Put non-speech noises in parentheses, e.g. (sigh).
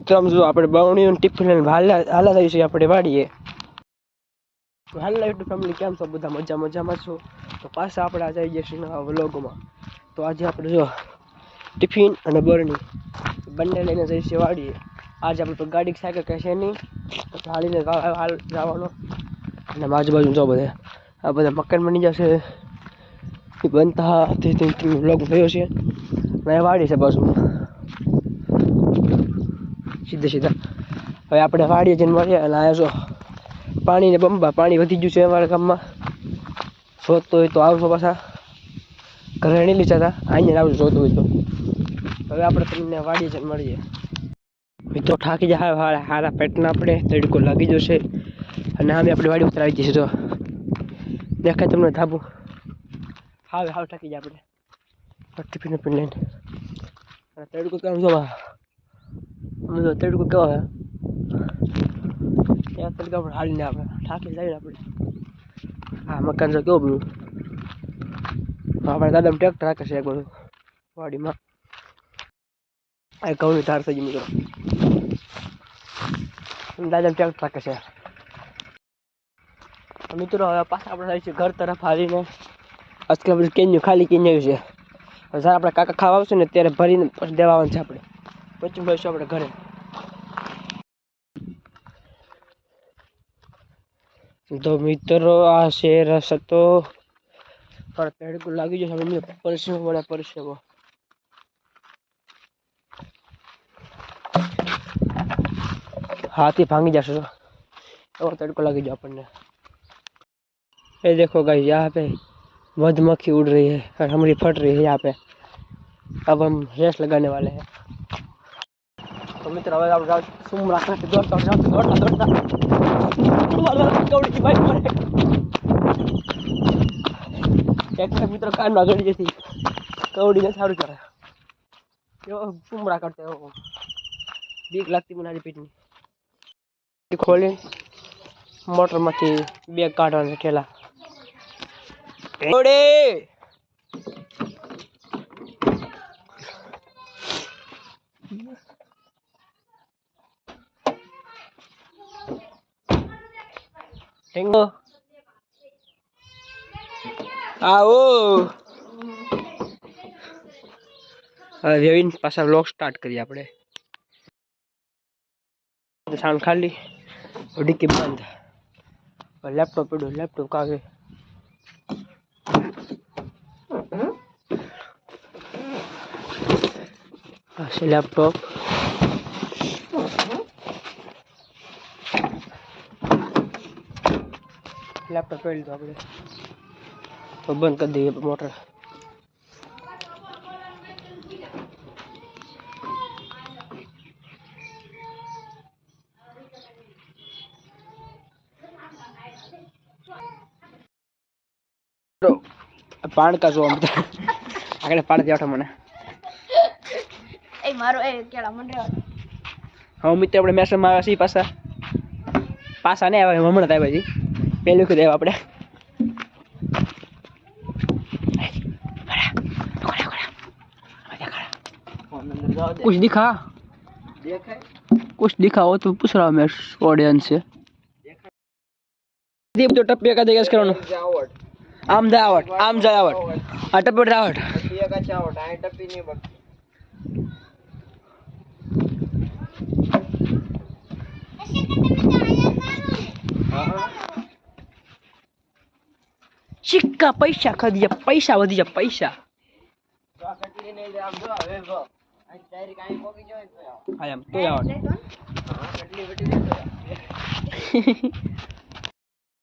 તમે જો આપણે બવણીઓ ટિફિન લઈને હાલા હાલા થઈ છે આપણે વાડીએ. હાલા યુટ્યુબ ફેમિલી કેમ છો? બધા મજા મજામાં છો? તો પાછા આપણે આજે આવી જઈશું નવા વ્લોગમાં. તો આજે આપણે જો ટિફિન અને બરણી. બંને લઈને જઈશું વાડીએ. આજે આપણે ગાડી સાયકલ કહેશે નહીં. તો હાલીને હાલ જવાનો. અને આજુબાજુ જો બધે આ બધા મકાન બની જશે બનતા વ્લોગ થયો છે. અને વાડી છે બાજુમાં. સીધે સીધા. હવે આપણે વાડીએ જઈને મળીએ. અને આવ્યા છો પાણીને બંબા, પાણી વધી ગયું છે અમારા ગામમાં. શોધતો હોય તો આવશો પાછા. ઘરે નહીં લીધા હતા અહીંયા આવજો જોતું હોય તો. હવે આપણે તમને વાડીએ જઈને મળીએ. મિત્રો, થાકી જાય હારા હારા પેટના આપણે. તડકો લાગી જશે અને આમે આપણે વાડી ઉતરાવી આવી જશે તો દેખાય તમને ધાબુ? હાવે, હાવ થાકી જાય આપણે. ટિફિન ટિફિન લઈને. તડકો કામ જો અમે તો તડકો કેવો હે ત્યાં તડકા પર હાલીને આપણે થાકી જાય આપણે. હા મકાન તો કેવું બધું આપણે દાદા ટ્રેક્ટર રાખે છે એક બધું, વાડીમાં. આ ઘઉંની ધાર થઈ ગઈ મિત્રો. દાદા ટ્રેક્ટર રાખે છે. મિત્રો, હવે પાછા આપણે થાય છે ઘર તરફ હાલીને. આજકાલ બધું કેન્યું, ખાલી કેન્યું છે. જ્યારે આપણે કાકા ખાવા આવશે ને, ત્યારે ભરીને પછી દેવા આવવાનું છે આપણે. પછી મળીશું આપણે ઘરે. તો મિત્રો આ છે રસ્તો પણ તડકો લાગી જશે હવે મિત્રો પરસેવો વળે પરસેવો હાથી ભાંગી જશે તો એવો તડકો लागी जाए अपन ये देखो गाइस यहाँ पे मधुमक्खी उड़ रही है और हमारी फट रही है यहाँ पे अब हम रेस लगाने वाले हैं તો મિત્ર, હવે આપણે જાવ સુમ રાખવાથી દોડતા જાવ દોડતા દોડતા. ગવડી બાઈક મારે. એક એક મિત્રો કાન ના ગળી જતી કવડીને સારું કરે એવો સુમરા કરતા એવો. બીક લાગતી મને પેટની ખોલી, મોટરમાંથી બે કાઢવાના ઠેલા. ગવડી Yeah. આવો હવે વેવીન પાછા વ્લોગ સ્ટાર્ટ કરીએ આપણે સાણ ખાલી ડીકી બંધ લેપટોપ પડ્યું લેપટોપ કાગે આ લેપટોપ લેપટોપ લીધું આપણે. તો બંધ કરી દઈએ મોટર. પાણકા બધા આગળ પાડ દેવાઠા મને. એ મારો એ કેળા મંડે હવે મિત્ર આપણે મેસમાં આવ્યા છીએ પાછા. પાછા ને આવ્યા હમણાં જ આવ્યા છીએ. પહેલું વખત આવ્યા આપણે कुछ दिखा कुछ दिखा हो तो पूछ रहा हूँ मैं ऑडियंस से દીપ તો ટપ્પિયા કાદે ગેસ કરવાનો આમ જાય આવટ આમ જાય આવટ આ ટપ્પી આવટ સિક્કા પૈસા ખાધી જાય પૈસા વધી જાય પૈસા. હા એમ તો આવટ (laughs)